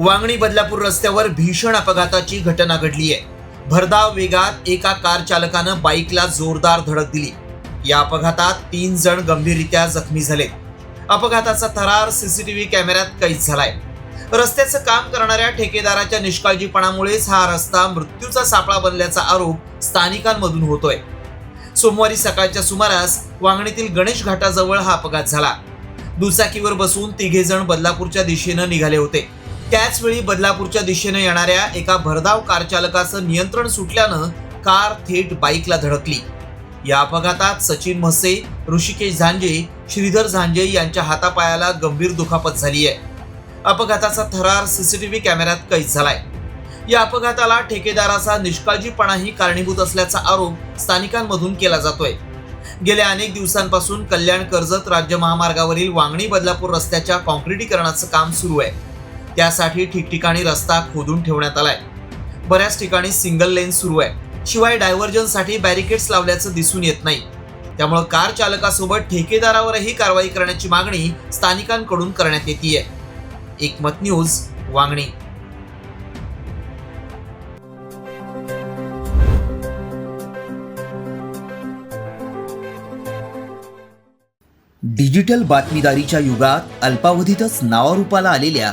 वांगणी बदलापूर रस्त्यावर भीषण अपघाताची घटना घडली आहे. भरधाव वेगात एका कार चालकानं बाईकला जोरदार धडक दिली. या अपघातात तीन जण गंभीररित्या जखमी झालेत अपघाताचा थरार सीसीटीव्ही कॅमेऱ्यात कैद झालाय. रस्त्याचं काम करणाऱ्या ठेकेदाराच्या निष्काळजीपणामुळेच हा रस्ता मृत्यूचा सापळा बनल्याचा आरोप स्थानिकांमधून होतोय. सोमवारी सकाळच्या सुमारास वांगणीतील गणेश घाटाजवळ हा अपघात झाला. दुचाकीवर बसून तिघे जण बदलापूरच्या दिशेनं निघाले होते. त्याचवेळी बदलापूरच्या दिशेनं येणाऱ्या एका भरधाव कार चालकाचं नियंत्रण सुटल्यानं कार थेट बाईकला धडकली. या अपघातात सचिन म्हसे ऋषिकेश झांजे श्रीधर झांजे यांच्या हातापायाला गंभीर दुखापत झाली आहे. अपघाताचा थरार सीसीटीव्ही कॅमेऱ्यात कैद झालाय. या अपघाताला ठेकेदाराचा निष्काळजीपणाही कारणीभूत असल्याचा आरोप स्थानिकांमधून केला जातोय. गेल्या अनेक दिवसांपासून कल्याण कर्जत राज्य महामार्गावरील वांगणी बदलापूर रस्त्याच्या कॉन्क्रिटीकरणाचं काम सुरू आहे. त्यासाठी ठिकठिकाणी रस्ता खोदून ठेवण्यात आलाय. बऱ्याच ठिकाणी सिंगल लेन सुरू आहे. शिवाय डायव्हर्जनसाठी बॅरिकेड्स लावल्याचं दिसून येत नाही. त्यामुळे कार चालकासोबत ठेकेदारावरही कारवाई करण्याची मागणी स्थानिकांकडून करण्यात येते एकमत न्यूज वांगणी. डिजिटल बातमीदारीच्या युगात अल्पावधीतच नावारूपाला आलेल्या